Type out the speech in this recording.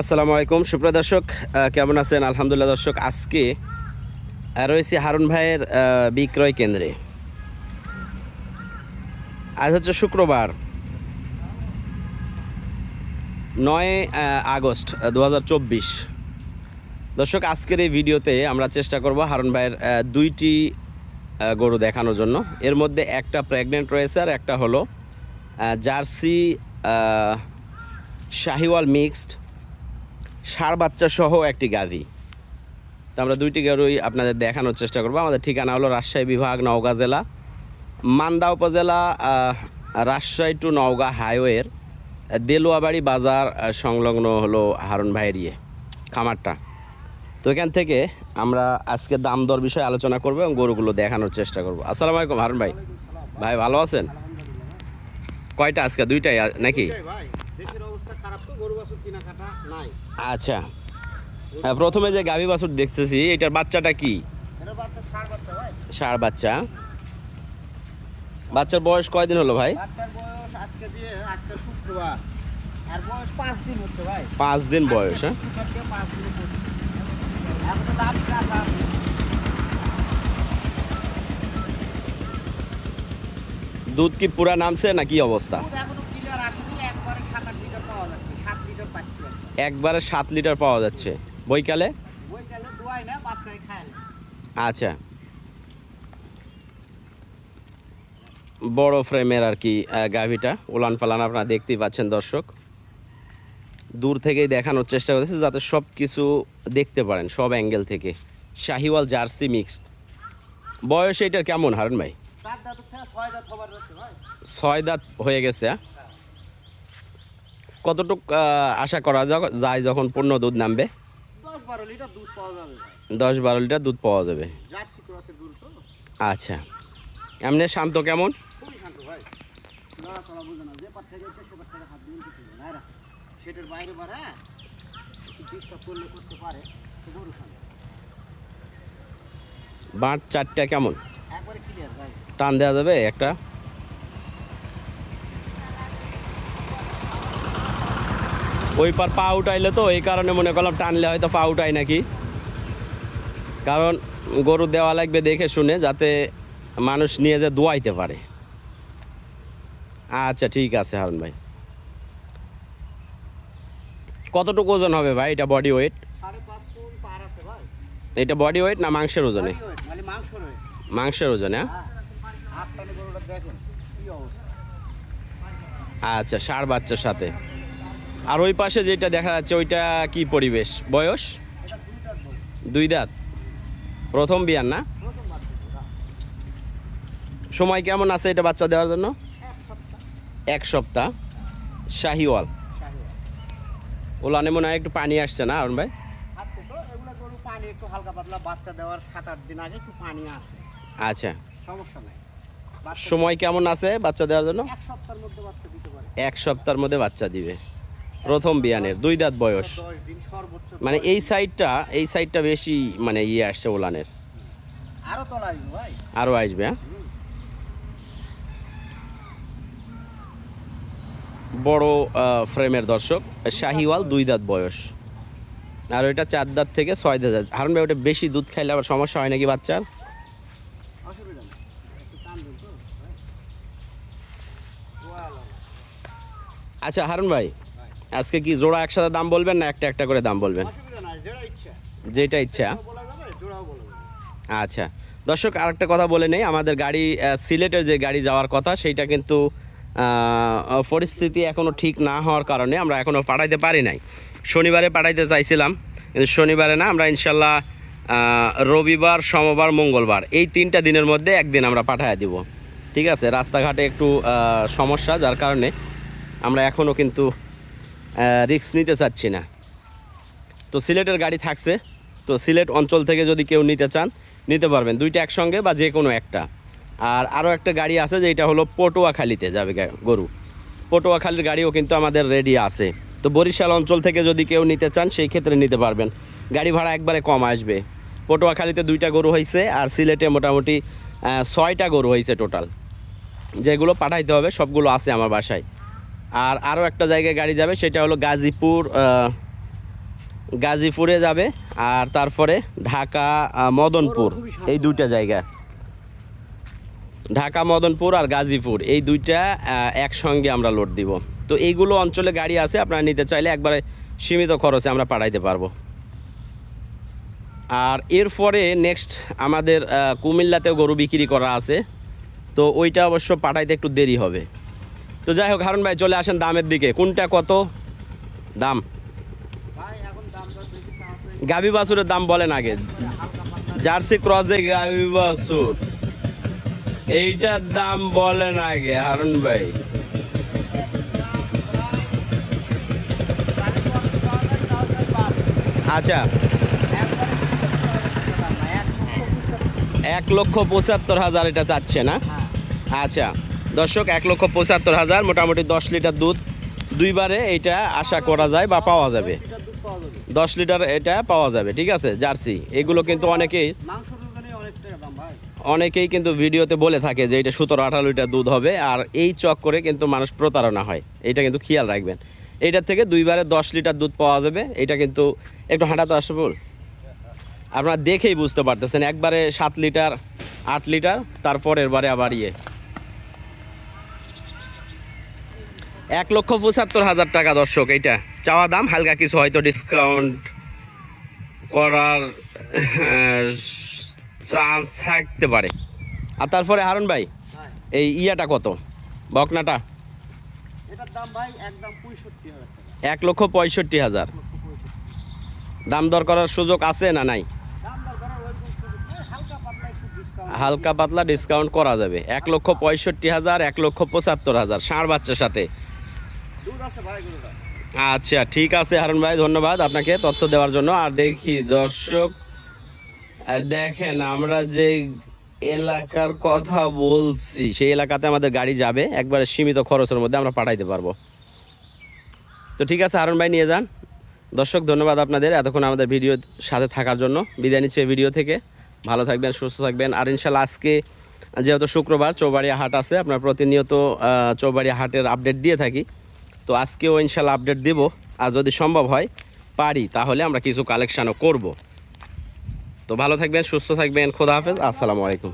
আসসালামু আলাইকুম, সুপ্রিয় দর্শক কেমন আছেন? আলহামদুলিল্লাহ দর্শক, আজকে রয়েছি হারুন ভাইয়ের বিক্রয় কেন্দ্রে। আজ হচ্ছে শুক্রবার, নয় আগস্ট দু হাজার চব্বিশ। দর্শক, আজকের এই ভিডিওতে আমরা চেষ্টা করব হারুন ভাইয়ের দুইটি গরু দেখানোর জন্য। এর মধ্যে একটা প্রেগনেন্ট রয়েছে আর একটা হলো জার্সি শাহিওয়াল মিক্সড ষাঁড় বাচ্চা সহ একটি গাভী। তো আমরা দুইটি গরুই আপনাদের দেখানোর চেষ্টা করব। আমাদের ঠিকানা হলো রাজশাহী বিভাগ, নওগাঁ জেলা। মান্দা উপজেলা রাজশাহী টু নওগাঁ হাইওয়ের দেলুয়াবাড়ি বাজার সংলগ্ন হলো হারুন ভাইয়ের ইয়ে খামারটা। তো এখান থেকে আমরা আজকে দাম দর বিষয়ে আলোচনা করব এবং গরুগুলো দেখানোর চেষ্টা করব। আসসালামু আলাইকুম হারুন ভাই। ভাই, ভালো আছেন? কয়টা আজকে? দুইটাই নাকি? আচ্ছা। হ্যাঁ, প্রথমে যে গাভী বাছুর দেখতেছি এটার বাচ্চাটা কি? ষাঁড় বাচ্চা বাচ্চার বয়স কয়দিন হলো ভাই? পাঁচ দিন বয়স হ্যাঁ? দুধ কি পুরা নামছে না কি অবস্থা দুধ এখনও ক্লিয়ার আসেনি একবারে সাত আট লিটার পাওয়া যাচ্ছে সাত লিটার পাচ্ছি আর কি। একবারে সাত লিটার পাওয়া যাচ্ছে। না আচ্ছা। বড় ফ্রেমের আর কি গাভীটা উলান পালান আপনারা দেখতেই পাচ্ছেন দর্শক। দূর থেকেই দেখানোর চেষ্টা করেছে যাতে সব কিছু দেখতে পারেন সব অ্যাঙ্গেল থেকে। Sahiwal Jersey mixed. বয়স এটার কেমন হারুন ভাই। ছয় দাঁত হয়ে গেছে হ্যাঁ? কতটুক আশা করা যায় যখন পূর্ণ দুধ নামবে? দশ বারো লিটার দুধ পাওয়া যাবে। আচ্ছা। এমনি শান্ত কেমন? খুবই চারটা কেমন? টান দেওয়া যাবে যে পার থেকে হচ্ছে সে পার থেকে হাত দিয়ে কিছু না এরা সেটার বাইরে বাড়া একটু ডিস্টার্ব করলে করতে পারে তো গরু শান্ত বাঁট চারটা কেমন একবারে ক্লিয়ার ভাই টান দেওয়া যাবে একটা ওই পার পা উঠাইলে তো এই কারণে মনে করলাম টানলে হয়তো পা উঠাই নাকি। কারণ গরু দেওয়া লাগবে দেখে শুনে যাতে মানুষ নিয়ে যে দোয়াইতে পারে। আচ্ছা ঠিক আছে হারুন ভাই। কতটুকু ওজন হবে ভাই? এটা বডি ওয়েট এটা বডি ওয়েট না মাংসের ওজনে? মাংসের ওজনে হ্যাঁ? হ্যাঁ আচ্ছা ষাঁড় বাচ্চার সাথে। আর ওই পাশে যেটা দেখা যাচ্ছে ওইটা কি পরিবেশ? বয়স? দুই দাঁত। প্রথম বিয়ান না। সময় কেমন আছে এটা বাচ্চা দেওয়ার জন্য? এক সপ্তাহ। শাহিওয়াল। ওলানে মনে হয় একটু পানি আসছে না অরুণ ভাই? আচ্ছা। সময় কেমন আছে বাচ্চা দেওয়ার জন্য? এক সপ্তাহের মধ্যে বাচ্চা দিবে। প্রথম বিয়ানের দুই দাঁত বয়স মানে এই সাইডটা এই সাইডটা বেশি মানে ইয়ে আসছে ওলানের আরও তলা আসবে আরও আসবে হ্যাঁ। বড় ফ্রেমের দর্শক শাহিওয়াল দুই দাঁত বয়স আর ওইটা চার দাঁত থেকে ছয় দাঁত আছে। হারুন ভাই ওটা বেশি দুধ খাইলে আবার সমস্যা হয় নাকি বাচ্চার। আচ্ছা হারুন ভাই। আজকে কি জোড়া একসাথে দাম বলবেন না একটা একটা করে দাম বলবেন? যেটা ইচ্ছা। আচ্ছা। দর্শক আরেকটা কথা বলে নেই আমাদের গাড়ি সিলেটের যে গাড়ি যাওয়ার কথা সেইটা কিন্তু পরিস্থিতি এখনও ঠিক না হওয়ার কারণে আমরা এখনও পাঠাইতে পারি নাই। শনিবারে পাঠাইতে চাইছিলাম কিন্তু শনিবারে না আমরা ইনশাল্লাহ রবিবার সোমবার মঙ্গলবার এই তিনটা দিনের মধ্যে একদিন আমরা পাঠায় দিব। ঠিক আছে? রাস্তাঘাটে একটু সমস্যা যার কারণে আমরা এখনও কিন্তু রিস্ক নিতে চাচ্ছি না। তো সিলেটের গাড়ি থাকছে। তো সিলেট অঞ্চল থেকে যদি কেউ নিতে চান, নিতে পারবেন। দুইটা একসঙ্গে বা যে কোনো একটা। আর আরও একটা গাড়ি আছে যেটা হলো পটুয়াখালীতে যাবে গরু। পটুয়াখালীর গাড়িও কিন্তু আমাদের রেডি আছে। তো বরিশাল অঞ্চল থেকে যদি কেউ নিতে চান, সেই ক্ষেত্রে নিতে পারবেন। গাড়ি ভাড়া একবারে কম আসবে। পটুয়াখালীতে দুইটা গরু হয়েছে আর সিলেটে মোটামুটি ছয়টা গরু হয়েছে টোটাল। যেগুলো পাঠাইতে হবে, সবগুলো আছে আমার বাসায়। আর আরও একটা জায়গায় গাড়ি যাবে, সেটা হলো গাজীপুর গাজীপুরে যাবে, আর তারপরে ঢাকা মদনপুর, এই দুইটা জায়গা। ঢাকা, মদনপুর আর গাজীপুর, এই দুইটা একসঙ্গে আমরা লোড দিব। তো এইগুলো অঞ্চলে গাড়ি আছে, আপনারা নিতে চাইলে একবারে সীমিত খরচে আমরা পাঠাইতে পারব। আর এরপরে নেক্সট আমাদের কুমিল্লাতেও গরু বিক্রি করা আছে, তো ওইটা অবশ্য পাঠাইতে একটু দেরি হবে। তো যাই হোক, হারুন ভাই চলে আসেন দামের দিকে। কোনটা কত? দাম। গাভী বাছুরের দাম বলেন আগে। জার্সি ক্রসে গাভী বাছুর। এইটার দাম বলেন আগে, হারুন ভাই। আচ্ছা। এক লক্ষ পঁচাত্তর হাজার এটা চাচ্ছে না? আচ্ছা। দর্শক, এক লক্ষ পঁচাত্তর হাজার, মোটামুটি দশ লিটার দুধ দুইবারে এটা আশা করা যায় বা পাওয়া যাবে। দশ লিটার এটা পাওয়া যাবে, ঠিক আছে? জার্সি, এগুলো কিন্তু অনেকেই অনেকেই কিন্তু ভিডিওতে বলে থাকে যে এটা সতেরো আঠারো লিটার দুধ হবে, আর এই চক করে কিন্তু মানুষ প্রতারণা হয়। এটা কিন্তু খেয়াল রাখবেন। এইটার থেকে দুইবারে দশ লিটার দুধ পাওয়া যাবে। এটা কিন্তু একটু হাঁটা তো আসবে আপনারা দেখেই বুঝতে পারতেছেন, একবারে সাত লিটার, আট লিটার, তারপরের বারে আবার ইয়ে। এক লক্ষ পঁচাত্তর হাজার টাকা দর্শক এইটা। চাওয়া দাম হালকা কিছু হয়তো ডিসকাউন্ট করার চান্স থাকতে পারে। আর তারপরে হারুন ভাই হ্যাঁ। এই ইয়াটা কত? বকনাটা? এক লক্ষ পঁয়ষট্টি হাজার। দাম দর করার সুযোগ আছে না নাই? হালকা পাতলা ডিসকাউন্ট করা যাবে। এক লক্ষ পঁয়ষট্টি হাজার এক লক্ষ পঁচাত্তর হাজার ষাঁড় বাচ্চার সাথে দুধ আছে ভাই গরুটা আচ্ছা ঠিক আছে হারুন ভাই, ধন্যবাদ আপনাকে তথ্য দেওয়ার জন্য। আর দেখি, দর্শক দেখেন, আমরা যে এলাকার কথা বলছি, সেই এলাকাতে আমাদের গাড়ি যাবে, একবারে সীমিত খরচের মধ্যে আমরা পাঠাইতে পারব। তো ঠিক আছে, হারুন ভাই, নিয়ে যান। দর্শক, ধন্যবাদ আপনাদের এতক্ষণ আমাদের ভিডিওর সাথে থাকার জন্য। বিদায় নিচ্ছে ভিডিও থেকে। ভালো থাকবেন, সুস্থ থাকবেন। আর ইনশাল্লাহ আজকে যেহেতু শুক্রবার, চৌবাড়িয়া হাট আছে আপনার প্রতিনিয়ত চৌবাড়িয়া হাটের আপডেট দিয়ে থাকি। তো আজকেও ইনশাল্লাহ আপডেট দেব। আর যদি সম্ভব হয়, পারি, তাহলে আমরা কিছু কালেকশানও করব। তো ভালো থাকবেন, সুস্থ থাকবেন, খোদা হাফেজ, আসসালামু আলাইকুম।